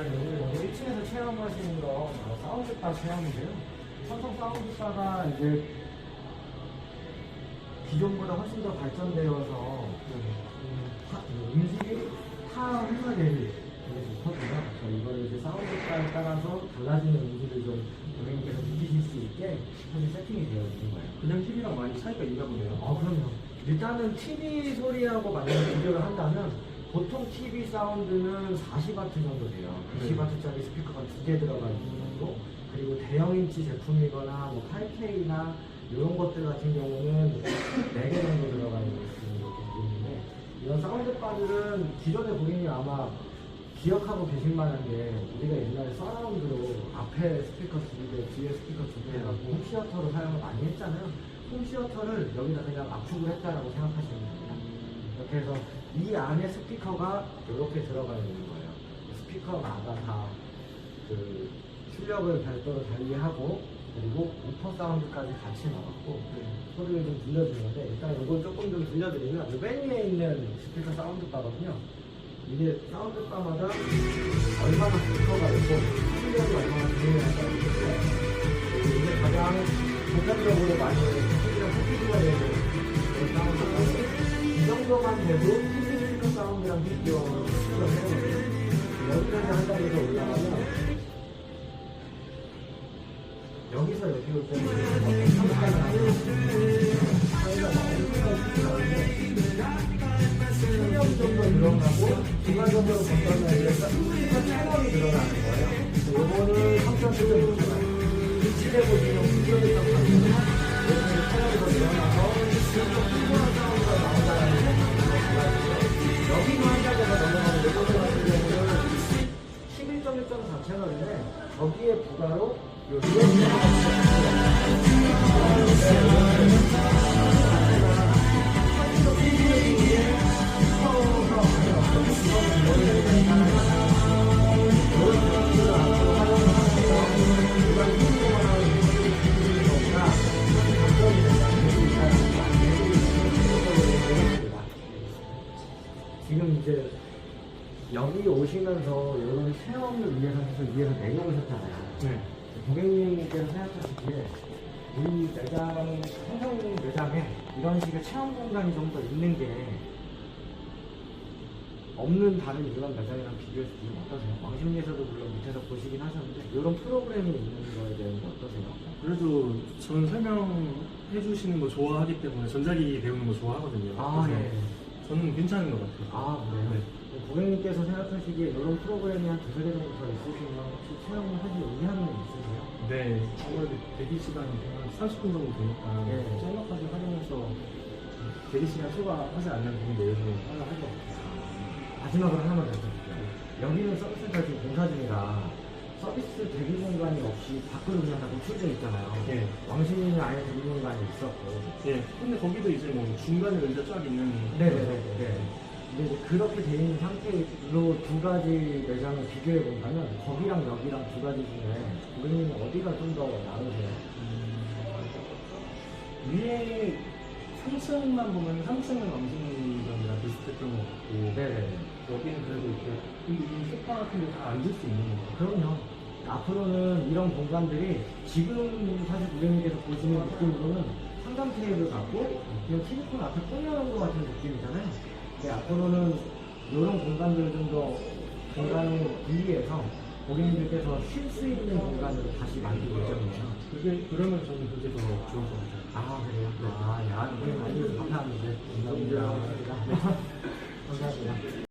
자, 여기 여기 1층에서 체험하시는 거 바로 사운드바 체험인데요. 삼성 사운드바가 이제 기존보다 훨씬 더 발전되어서 음, 타- 그 음식이 타 회사들이 되게 좋거든요. 그래서 이거를 이제 사운드바에 따라서 달라지는 음식을 좀 고객님께서 느끼실 수 있게 사실 세팅이 되어 있는 거예요. 그냥 TV랑 많이 차이가 있나 보네요. 아, 그럼요. 일단은 TV 소리하고 만약에 비교를 한다면 보통 TV 사운드는 40W 정도 돼요. 네. 20W짜리 스피커가 두 개 들어가 있는 정도. 그리고 대형 인치 제품이거나 뭐 8K나 이런 것들 같은 경우는 4개 정도 들어가 있는 이렇게 있는데 이런 사운드 바들은 기존의 고객님 아마 기억하고 계실 만한 게 우리가 옛날에 서라운드로 앞에 스피커 두 개, 뒤에 스피커 두 개 해갖고 홈시어터로 사용을 많이 했잖아요. 홈시어터를 여기다 그냥 압축을 했다라고 생각하시면 됩니다. 이렇게 해서 이 안에 스피커가 이렇게 들어가 있는 거예요. 스피커마다 다그 출력을 별도로 달리하고 그리고 우퍼 사운드까지 같이 넣었고 소리를 좀 들려주는데 일단 이걸 조금 좀 들려드리면 이맨 위에 있는 스피커 사운드 바거든요. 이게 사운드 바마다 얼마나 스피커가 있고 출력이 얼마나 중요한가 이게 가장 보편적으로 많이 소리랑 소비가 되는 정도만 돼도 스피커 사운드랑 비교하면. 여기까지 한 단계 더 올라가면 여기서 여기 올 때는 어떤 상관이 나고 사이가 나오는데 정도 늘어나고 중간적으로 이제 스피커 채널이 늘어나는 거예요. 요거는 3.7.6초가 시대 보시면 구조를 딱 바꾸면 요거는 채널이 더 늘어나서 좀더 풍부한 사운드가 나온다는 채널인데 거기에 부가로 요 지금 이제 여기 오시면서 이런 체험을 위해서 해서 위에서 내려오셨잖아요. 네. 고객님께서 생각하시기에 우리 매장, 삼성 매장에 이런 식의 체험 공간이 좀 더 있는 게 없는 다른 일반 매장이랑 비교해서 좀 어떠세요? 왕십리에서도 물론 밑에서 보시긴 하셨는데 이런 프로그램이 있는 거에 대해서 어떠세요? 그래도 저는 설명해 주시는 거 좋아하기 때문에 전자기기 배우는 거 좋아하거든요. 아, 그래서 예. 저는 괜찮은 것 같아요. 아, 그래요? 네. 고객님께서 생각하시기에 이런 프로그램이 한 두세 개 정도 더 있으시면 혹시 체험을 하실 의향은 있으세요? 네. 아무래도 대기 시간이 한 30분 정도 되니까 네. 짤막하게 활용해서 대기 시간 초과하지 않는 부분 내에서 하나 할것 같아요. 마지막으로 하나만 더 드릴게요. 여기는 서비스가 지금 공사 중이라 서비스 대기 공간이 없이 밖으로 그냥 다 노출되어 있잖아요. 예. 왕십리는 아예 대기 공간이 있었고. 예. 근데 거기도 이제 뭐 중간에 의자 쫙 있는. 네네네. 근데 이제 그렇게 돼 있는 상태로 두 가지 매장을 비교해 본다면 거기랑 여기랑 두 가지 중에 고객님은 어디가 좀 더 나으세요? 위에 3층만 보면 3층은 왕신이랑 비슷했던 것 같고 네네네. 여기는 그래도 이렇게 이, 이 소파 같은 데 다 앉을 수 있는 것 같아요. 그럼요. 앞으로는 이런 공간들이 지금 사실 고객님께서 보시는 느낌으로는 상담 테이블 같고 그냥 실리콘 앞에 꾸며놓은 것 같은 느낌이잖아요. 근데 앞으로는 이런 공간들을 좀 더 공간을 분리해서 고객님들께서 쉴 수 있는 공간으로 다시 만들 예정이에요. 그게 그러면 저는 그게 더 좋을 것 같아요. 아 그래요? 아, 야, 고객님 많이 감사합니다. 감사합니다. 감사합니다.